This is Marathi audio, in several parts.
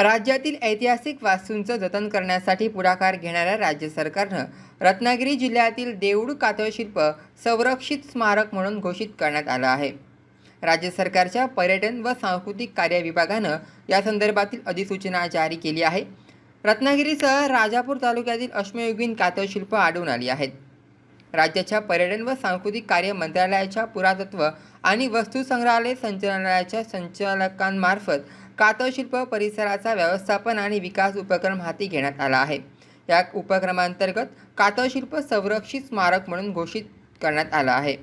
राज्यातील ऐतिहासिक वास्तूंचं जतन करण्यासाठी पुढाकार घेणाऱ्या राज्य सरकारनं रत्नागिरी जिल्ह्यातील देऊळ कातळशिल्प संरक्षित स्मारक म्हणून घोषित करण्यात आलं आहे. राज्य सरकारच्या पर्यटन व सांस्कृतिक कार्य विभागानं या संदर्भातील अधिसूचना जारी केली आहे. रत्नागिरीसह राजापूर तालुक्यातील अश्मयुगीन कातळशिल्प आढळून आली आहेत. राज्याच्या पर्यटन व सांस्कृतिक कार्य मंत्रालयाच्या पुरातत्व आणि वस्तू संग्रहालय संचालनालयाच्या संचालकांमार्फत कातळशिल्प परिसराचा व्यवस्थापन आणि विकास उपक्रम हाती घेण्यात आला आहे. या उपक्रमांतर्गत कातळशिल्प संरक्षित स्मारक म्हणून घोषित करण्यात आलं आहे.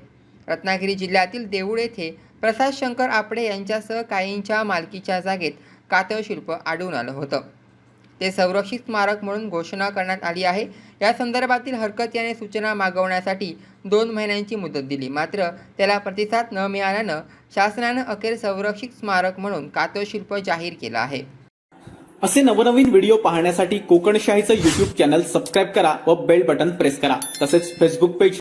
रत्नागिरी जिल्ह्यातील देऊळ येथे प्रसाद शंकर आपडे यांच्यासह काहींच्या मालकीच्या जागेत कातळशिल्प आढळून आलं होतं. ते संरक्षित स्मारक म्हणून घोषणा करण्यात आली आहे. या संदर्भातील हरकत याने सूचना मागवण्यासाठी दोन महिन्यांची मुदत दिली. मात्र त्याला प्रतिसाद न मिळाल्यानं शासनानं अखेर संरक्षित स्मारक म्हणून कातळशिल्प जाहीर केलं आहे. असे नवनवीन व्हिडिओ पाहण्यासाठी कोकणशाहीचं युट्यूब चॅनल सबस्क्राईब करा व बेल बटन प्रेस करा. तसेच फेसबुक पेज